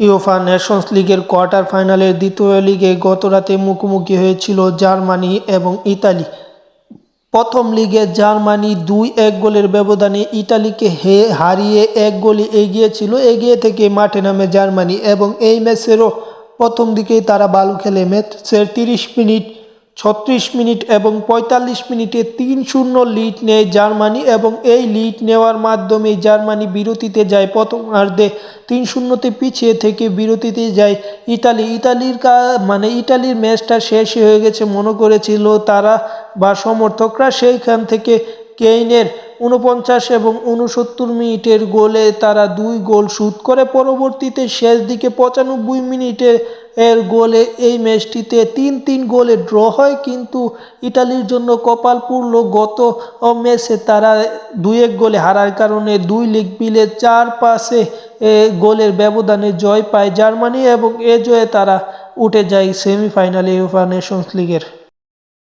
UEFA Nations লিগের quarter ফাইনালের দ্বিতীয় লিগে গতরাতে মুখোমুখি হয়েছিল জার্মানি এবং ইতালি। প্রথম লিগে জার্মানি দুই এক গোলের ব্যবধানে ইতালিকে হে হারিয়ে এক গোলে এগিয়েছিল। এগিয়ে থেকে মাঠে নামে জার্মানি এবং এই ম্যাচেরও প্রথম দিকেই তারা বালু খেলে। ম্যাচের তিরিশ মিনিট ছত্রিশ মিনিট এবং পঁয়তাল্লিশ মিনিটে তিন শূন্য লিড নেয় জার্মানি এবং এই লিড নেওয়ার মাধ্যমে জার্মানি বিরতিতে যায়। প্রথমার্ধে তিন শূন্যতে পিছিয়ে থেকে বিরতিতে যায় ইতালি। ইতালির কা মানে ইতালির ম্যাচটা শেষ হয়ে গেছে মনে করেছিল তারা বা সমর্থকরা। সেইখান থেকে কেইনের উনপঞ্চাশ এবং উনসত্তর মিনিটের গোলে তারা দুই গোল শুট করে। পরবর্তীতে শেষ দিকে পঁচানব্বই মিনিটে এর গোলে এই ম্যাচটিতে তিন তিন গোলে ড্র হয়, কিন্তু ইটালির জন্য কপাল পুরল গত ম্যাচে। তারা দুই এক গোলে হারার কারণে দুই লিগ মিলে চার পাশে গোলের ব্যবধানে জয় পায় জার্মানি এবং এ জয়ে তারা উঠে যায় সেমিফাইনালে ইউফা নেশনস লিগের।